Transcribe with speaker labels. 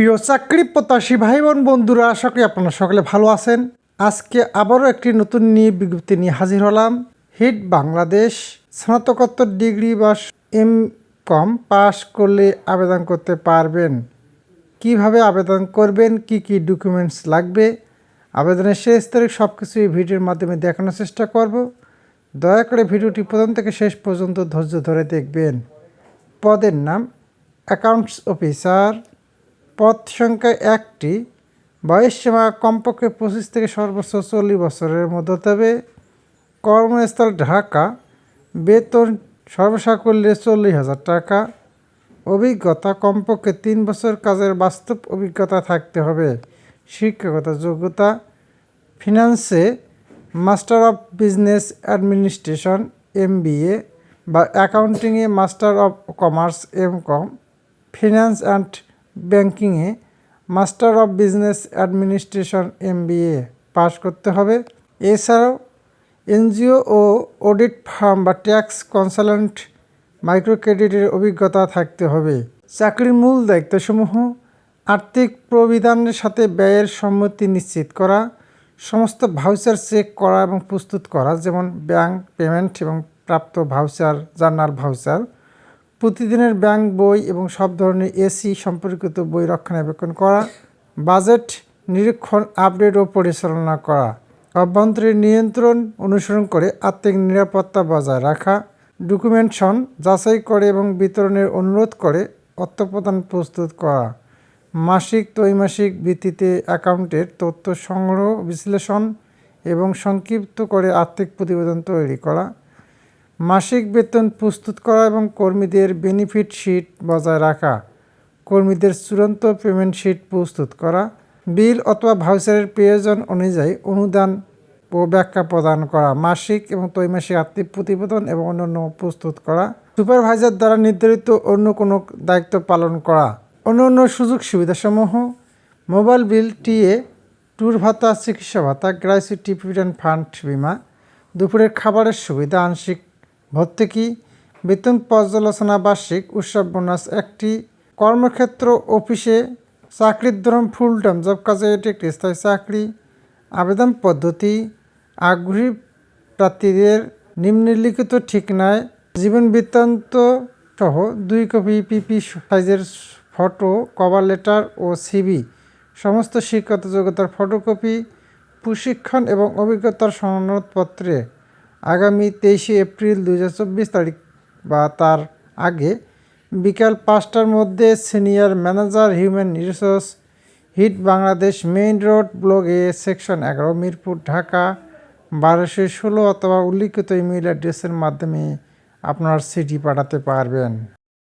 Speaker 1: প্রিয় চাকরি প্রত্যাশী ভাই বোন বন্ধুরা, আশা করি আপনারা সকলে ভালো আছেন। আজকে আবারও একটি নতুন নিয়ে বিজ্ঞপ্তি নিয়ে হাজির হলাম। হিট বাংলাদেশ স্নাতকোত্তর ডিগ্রি বা এম কম পাশ করলে আবেদন করতে পারবেন। কীভাবে আবেদন করবেন, কি কি ডকুমেন্টস লাগবে, আবেদনের শেষ তারিখ সব কিছু এই ভিডিওর মাধ্যমে দেখানোর চেষ্টা করব। দয়া করে ভিডিওটি প্রথম থেকে শেষ পর্যন্ত ধৈর্য ধরে দেখবেন। পদের নাম অ্যাকাউন্টস অফিসার। পদ সংখ্যা একটি। বয়স সীমা কমপক্ষে পঁচিশ থেকে সর্বোচ্চ চল্লিশ বছরের মধ্যে। হতে হবে কর্মস্থল ঢাকা। বেতন সর্বসাকুল্যে চল্লিশ হাজার টাকা। অভিজ্ঞতা কমপক্ষে তিন বছর কাজের বাস্তব অভিজ্ঞতা থাকতে হবে। শিক্ষাগত যোগ্যতা। ফিনান্সে master of business administration M বা অ্যাকাউন্টিংয়ে master of commerce, M com. Finance and ব্যাংকিংয়ে master of business administration M pass করতে হবে। এছাড়াও এনজিও ও অডিট ফার্ম বা ট্যাক্স কনসালটেন্ট মাইক্রো ক্রেডিটের অভিজ্ঞতা থাকতে হবে। চাকরির মূল দায়িত্বসমূহ, আর্থিক প্রবিধানের সাথে ব্যয়ের সম্মতি নিশ্চিত করা, সমস্ত ভাউচার চেক করা এবং প্রস্তুত করা, যেমন ব্যাংক পেমেন্ট এবং প্রাপ্ত ভাউচার, জার্নাল ভাউচার। প্রতিদিনের ব্যাংক বই এবং সব ধরনের এসি সম্পর্কিত বই রক্ষণাবেক্ষণ করা, বাজেট নিরীক্ষণ, আপডেট ও পরিচালনা করা, অভ্যন্তরীণ নিয়ন্ত্রণ অনুসরণ করে আর্থিক নিরাপত্তা বজায় রাখা ডকুমেন্টেশন যাচাই করে এবং বিতরণের অনুরোধ করে অর্থপ্রদান প্রস্তুত করা, মাসিক, ত্রৈমাসিক ভিত্তিতে অ্যাকাউন্টের তথ্য সংগ্রহ, বিশ্লেষণ এবং সংক্ষিপ্ত করে আর্থিক প্রতিবেদন তৈরি করা মাসিক বেতন প্রস্তুত করা এবং কর্মীদের বেনিফিট শিট বজায় রাখা, কর্মীদের চূড়ান্ত পেমেন্ট শিট প্রস্তুত করা বিল অথবা ভাউচারের প্রয়োজন অনুযায়ী অনুদান ও ব্যাখ্যা প্রদান করা, মাসিক এবং ত্রৈমাসিক আর্থিক প্রতিবেদন এবং অন্যান্য প্রস্তুত করা সুপারভাইজার দ্বারা নির্ধারিত অন্য কোনো দায়িত্ব পালন করা অন্য অন্য সুযোগ সুবিধাসমূহ মোবাইল বিল টিএ ট্যুর ভাতা, চিকিৎসা ভাতা গ্রাইসিটি প্রভিডেন্ট ফান্ড বিমা, দুপুরের খাবারের সুবিধা, আংশিক ভর্তুকি, বেতন পর্যালোচনা বার্ষিক উৎসব বোনাস, একটি কর্মক্ষেত্র অফিসে চাকরির ধরন ফুল টাইম জব কাজে এটি একটি স্থায়ী চাকরি, আবেদন পদ্ধতি, আগ্রহী প্রার্থীদের নিম্নলিখিত ঠিকানায় জীবন বৃত্তান্ত সহ দুই কপি পিপি সাইজের ফটো কভার লেটার ও সিবি সমস্ত শিক্ষাগত যোগ্যতার ফটোকপি প্রশিক্ষণ এবং অভিজ্ঞতার সনদপত্রে আগামী তেইশে এপ্রিল দু হাজার চব্বিশ তারিখ বা তার আগে বিকাল পাঁচটার মধ্যে senior manager, human resource, HEED Bangladesh main road block A section এগারো, মিরপুর, ঢাকা, বারোশো ষোলো অথবা উল্লিখিত ইমেল অ্যাড্রেসের মাধ্যমে আপনার সিটি পাঠাতে পারবেন।